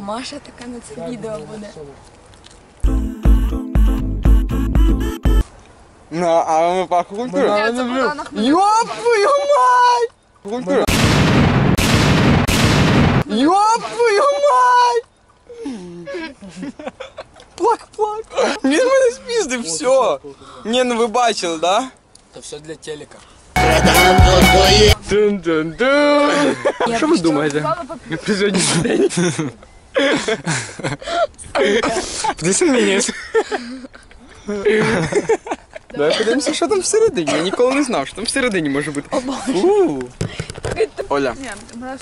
Маша така на це відео буде. Ну, а ми парку культури. Я це була на хмелю. Ёб твою мать! Культура. Ёб твою мать! Плак, плак. Він мене спіздив, все. Ні, ну ви бачили, да? Це все для телека. Дун-дун-дун. Що ви думаєте? Про сьогоднішній день? Подивися на мені. Давай подивимося, що там всередині. Я ніколи не знав, що там всередині може бути. У. Оля.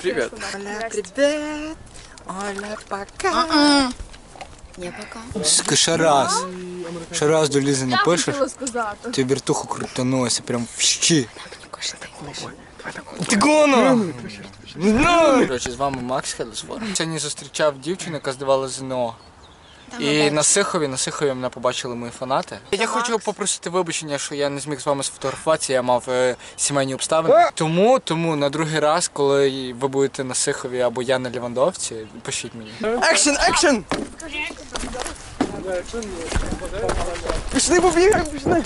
Привет. Оля, привет. Оля, пока. Я пока. Сука, ще раз. Ще раз до Лізи Я напишеш, хотіла сказати. ти вертуху крутанулася прям в щі. Ти гоно. Ну. Коротше, з вами Макс Хедесфор. Сьогодні зустрічав дівчину, яка здавала ЗНО. І на Сихові, на Сихові мене побачили мої фанати. Я хочу попросити вибачення, що я не зміг з вами сфотографуватися, я мав е, сімейні обставини. Тому, тому на другий раз, коли ви будете на Сихові або я на Лівандовці, пишіть мені. Екшен, екшен. Пішли, побігаємо, пішли.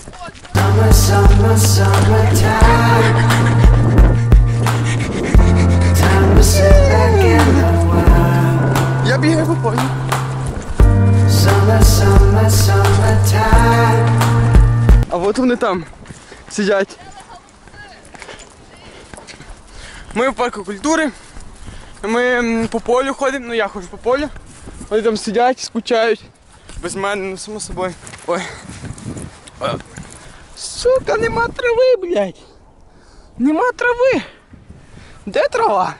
Summer, summer, summertime. От вони там сидять. Ми в парку культури. Ми по полю ходимо, ну я ходжу по полю. Вони там сидять, скучають. Без мене, ну само собою. Ой. Сука, нема трави, блядь. Нема трави. Де трава?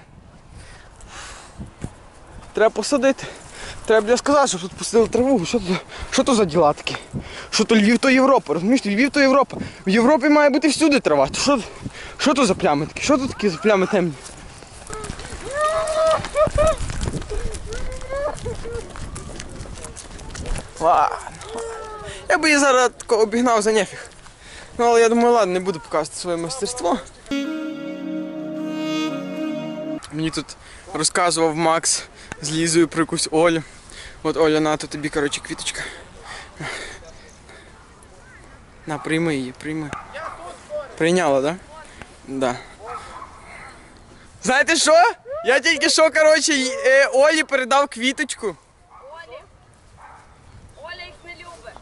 Треба посадити. Треба бля сказати, що тут посадили траву. Що тут, що то за діла такі? Що то Львів, то Європа, розумієш? Львів то Європа. В Європі має бути всюди трава. То що, що то за плями такі? Що тут такі за плями темні? Ладно. Я би її зараз тако обігнав за нефіг. Ну, але я думаю, ладно, не буду показувати своє мастерство. Мені тут розказував Макс з Лізою про якусь Олю. От Оля, на то тобі, коротше, квіточка. На, прийми її, прийми. Прийняла, да? Да. Знаєте що? Я тільки що, коротше, е, Олі передав квіточку. Олі. Оля їх не любить.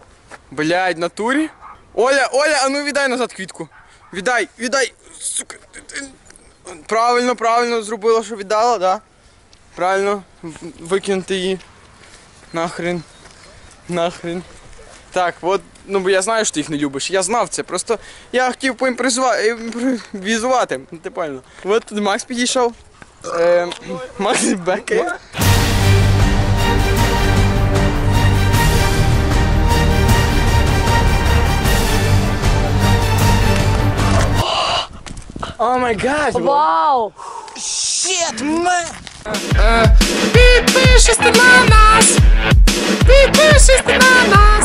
Блядь, натурі? Оля, Оля, а ну віддай назад квітку. Віддай, віддай. Сука. Правильно, правильно зробила, що віддала, да? Правильно. Викинути її. Нахрен. Нахрен. Так, от, ну бо я знаю, що ти їх не любиш. Я знав це. Просто я хотів поімпровізувати. Ну, ти. От тут Макс підійшов. Е, Макс Бекер. О май гад! Вау! Shit, man! Be pyszysz ty na nas! Be pyszysz ty na nas!